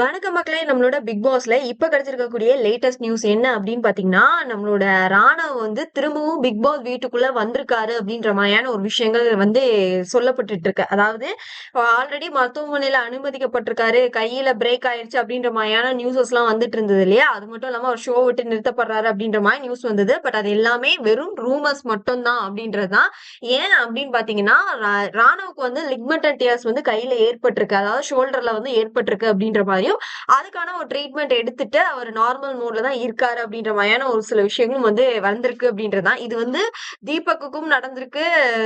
வணக்க மக்களே நம்மளோட பிக் பாஸ்ல இப்ப கிடைச்சிருக்கக்கூடிய லேட்டஸ்ட் நியூஸ் என்ன அப்படின்னு பாத்தீங்கன்னா நம்மளோட ராணவ் வந்து திரும்பவும் பிக் பாஸ் வீட்டுக்குள்ள வந்திருக்காரு அப்படின்ற மாதிரியான ஒரு விஷயங்கள் வந்து சொல்லப்பட்டு இருக்கு. அதாவது ஆல்ரெடி மருத்துவமனையில அனுமதிக்கப்பட்டிருக்காரு கையில பிரேக் ஆயிடுச்சு அப்படின்ற மாதிரியான நியூஸஸ் எல்லாம் வந்துட்டு இருந்தது இல்லையா? அது மட்டும் இல்லாம அவர் ஷோ விட்டு நிறுத்தப்படுறாரு அப்படின்ற மாதிரி நியூஸ் வந்தது. பட் அது எல்லாமே வெறும் ரூமர்ஸ் மட்டும் தான் அப்படின்றதுதான். ஏன் அப்படின்னு பாத்தீங்கன்னா ராணுவுக்கு வந்து லிக்மெண்ட் டியர்ஸ் வந்து கையில ஏற்பட்டிருக்கு. அதாவது ஷோல்டர்ல வந்து ஏற்பட்டிருக்கு அப்படின்ற மாதிரி மாதிரியும் அதுக்கான ஒரு ட்ரீட்மெண்ட் எடுத்துட்டு அவர் நார்மல் மோட்ல தான் இருக்காரு அப்படின்ற மாதிரியான ஒரு சில விஷயங்களும் வந்து வந்திருக்கு அப்படின்றதான் இது வந்து தீபக்குக்கும் நடந்திருக்கு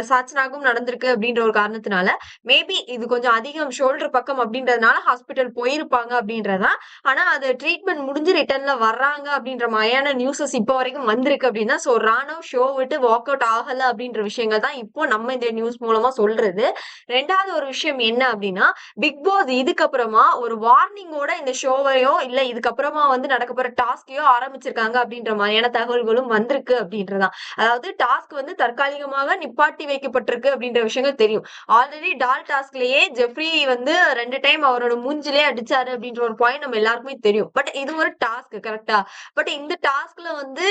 சாச்சனாக்கும் நடந்திருக்கு அப்படின்ற ஒரு காரணத்தினால மேபி இது கொஞ்சம் அதிகம் ஷோல்டர் பக்கம் அப்படின்றதுனால ஹாஸ்பிட்டல் போயிருப்பாங்க அப்படின்றதான் ஆனா அது ட்ரீட்மெண்ட் முடிஞ்சு ரிட்டர்ன்ல வர்றாங்க அப்படின்ற மாதிரியான நியூஸஸ் இப்போ வரைக்கும் வந்திருக்கு அப்படின்னா ஸோ ராணவ் ஷோ விட்டு வாக் அவுட் ஆகல அப்படின்ற விஷயங்கள் தான் இப்போ நம்ம இந்த நியூஸ் மூலமா சொல்றது. ரெண்டாவது ஒரு விஷயம் என்ன அப்படின்னா பிக் பாஸ் இதுக்கப்புறமா ஒரு வார்னிங் கூட இந்த ஷோவையோ இல்ல இதுக்கப்புறமா வந்து நடக்க போற டாஸ்கையோ ஆரம்பிச்சிருக்காங்க அப்படின்ற மாதிரியான தகவல்களும் வந்திருக்கு அப்படின்றதான். அதாவது டாஸ்க் வந்து தற்காலிகமாக நிப்பாட்டி வைக்கப்பட்டிருக்கு அப்படின்ற விஷயங்கள் தெரியும். ஆல்ரெடி டால் டாஸ்க்லயே ஜெஃப்ரி வந்து ரெண்டு டைம் அவரோட மூஞ்சிலே அடிச்சாரு அப்படின்ற ஒரு பாயிண்ட் நம்ம எல்லாருக்குமே தெரியும். பட் இது ஒரு டாஸ்க் கரெக்டா பட் இந்த டாஸ்க்ல வந்து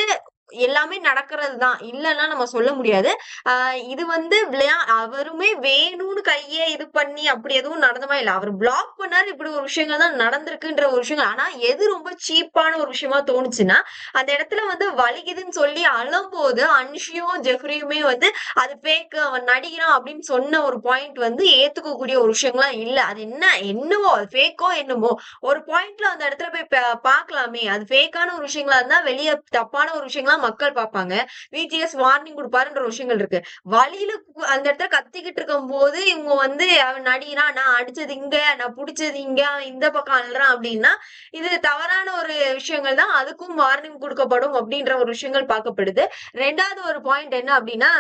எல்லாமே நடக்கிறது தான் இல்லைன்னா நம்ம சொல்ல முடியாது. ஆஹ் இது வந்து விளையா அவருமே வேணும்னு கையே இது பண்ணி அப்படி எதுவும் நடந்தமா இல்லை. அவர் பிளாக் பண்ணாரு. இப்படி ஒரு விஷயங்கள் தான் நடந்திருக்குன்ற ஒரு விஷயங்கள். ஆனா எது ரொம்ப சீப்பான ஒரு விஷயமா தோணுச்சுன்னா அந்த இடத்துல வந்து வலிக்குதுன்னு சொல்லி அழும்போது அன்ஷியும் ஜெஃப்ரியுமே வந்து அது பேக்கு அவன் நடிகிறான் அப்படின்னு சொன்ன ஒரு பாயிண்ட் வந்து ஏத்துக்கக்கூடிய ஒரு விஷயங்கள்லாம் இல்ல. அது என்ன என்னவோ அது ஃபேக்கோ என்னமோ ஒரு பாயிண்ட்ல அந்த இடத்துல போய் பார்க்கலாமே. அது ஃபேக்கான ஒரு விஷயங்களா இருந்தா வெளியே தப்பான ஒரு விஷயங்களா மக்கள் பார்ப்பாங்க. விஜிஎஸ் வார்னிங் கொடுப்பாருன்ற விஷயங்கள் இருக்கு. வழியில அந்த இடத்துல கத்திக்கிட்டு இருக்கும் போது இவங்க வந்து அவன் நடிகனா நான் அடிச்சது இங்க நான் புடிச்சது இங்க இந்த பக்கம் அழுறான் அப்படின்னா இது தவறான ஒரு விஷயங்கள் தான். அதுக்கும் வார்னிங் கொடுக்கப்படும் அப்படின்ற ஒரு விஷயங்கள் பார்க்கப்படுது. ரெண்டாவது ஒரு பாயிண்ட் என்ன அப்படின்னா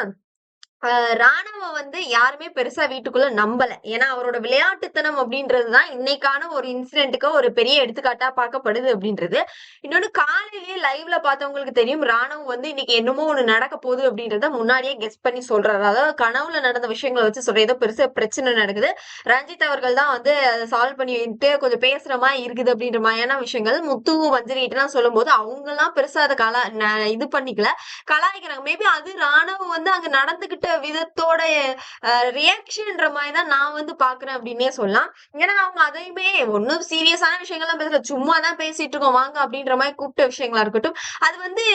ராணுவம் வந்து யாருமே பெருசா வீட்டுக்குள்ள நம்பல. ஏன்னா அவரோட விளையாட்டுத்தனம் அப்படின்றதுதான் இன்னைக்கான ஒரு இன்சிடென்ட்டுக்கு ஒரு பெரிய எடுத்துக்காட்டா பார்க்கப்படுது அப்படின்றது. இன்னொன்னு காலையிலேயே லைவ்ல பார்த்தவங்களுக்கு தெரியும் ராணுவம் வந்து இன்னைக்கு என்னமோ ஒண்ணு நடக்க போகுது அப்படின்றத முன்னாடியே கெஸ் பண்ணி சொல்றாரு. அதாவது கனவுல நடந்த விஷயங்களை வச்சு சொல்ற ஏதோ பெருசா பிரச்சனை நடக்குது. ரஞ்சித் அவர்கள் தான் வந்து அதை சால்வ் பண்ணிட்டு கொஞ்சம் பேசுற மாதிரி இருக்குது அப்படின்ற மாதிரியான விஷயங்கள் முத்து மஞ்சரிட்டு சொல்லும் போது அவங்க எல்லாம் பெருசா அதை கலா இது பண்ணிக்கல. கலாய்க்கிறாங்க. மேபி அது ராணுவம் வந்து அங்க நடந்துகிட்டு விதத்தோட ரியாக்ஷன்ன்ற மாதிரி தான் நான் வந்து பாக்குறேன் அப்படின்னே சொல்லலாம். ஏன்னா அவங்க அதையுமே ஒன்னும் சீரியஸான விஷயங்கள்லாம் பேசல. சும்மா தான் பேசிட்டு இருக்கோம் வாங்க அப்படின்ற மாதிரி கூப்பிட்ட விஷயங்களா இருக்கட்டும். அது வந்து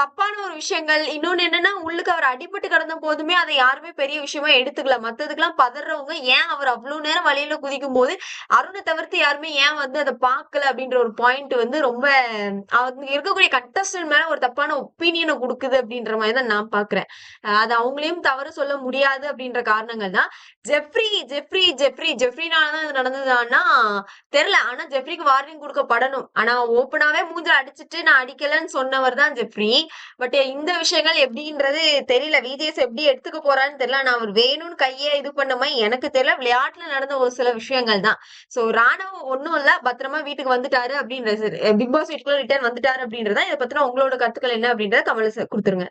தப்பான ஒரு விஷயங்கள். இன்னொன்னு என்னன்னா உள்ளுக்கு அவர் அடிபட்டு கிடந்த போதுமே அதை யாருமே பெரிய விஷயமா எடுத்துக்கல. மத்ததுக்கெல்லாம் பதறவங்க ஏன் அவர் அவ்வளவு நேரம் வழியில குதிக்கும் போது அருணை தவிர்த்து யாருமே ஏன் வந்து அதை பார்க்கல அப்படின்ற ஒரு பாயிண்ட் வந்து ரொம்ப அவங்க இருக்கக்கூடிய கண்டஸ்டன் மேல ஒரு தப்பான ஒப்பீனியனை கொடுக்குது அப்படின்ற மாதிரி தான் நான் பாக்குறேன். அது அவங்களையும் தவறு சொல்ல முடியாது அப்படின்ற காரணங்கள் தான். ஜெஃப்ரி ஜெஃப்ரி ஜெஃப்ரி ஜெஃப்ரினாலதான் இது நடந்ததுன்னா தெரியல. ஆனா ஜெஃப்ரிக்கு வார்னிங் கொடுக்கப்படணும். ஆனா ஓப்பனாவே மூஞ்சில் அடிச்சுட்டு நான் அடிக்கலன்னு சொன்னவர் தான் ஜெஃப்ரி. பட் இந்த விஷயங்கள் எப்படின்றது தெரியல. விஜிஎஸ் எப்படி எடுத்துக்க போறான்னு தெரியல. நான் அவர் வேணும்னு கையை இது பண்ணமா எனக்கு தெரியல. விளையாட்டுல நடந்த ஒரு சில விஷயங்கள் தான். சோ ராணுவம் ஒண்ணும் இல்ல. பத்திரமா வீட்டுக்கு வந்துட்டாரு அப்படின்றது பிக் பாஸ் வீட்டுக்குள்ள ரிட்டர்ன் வந்துட்டாரு அப்படின்றதா. இதை பத்தின உங்களோட கருத்துக்கள் என்ன அப்படின்றத கமல கொடுத்துருங்க.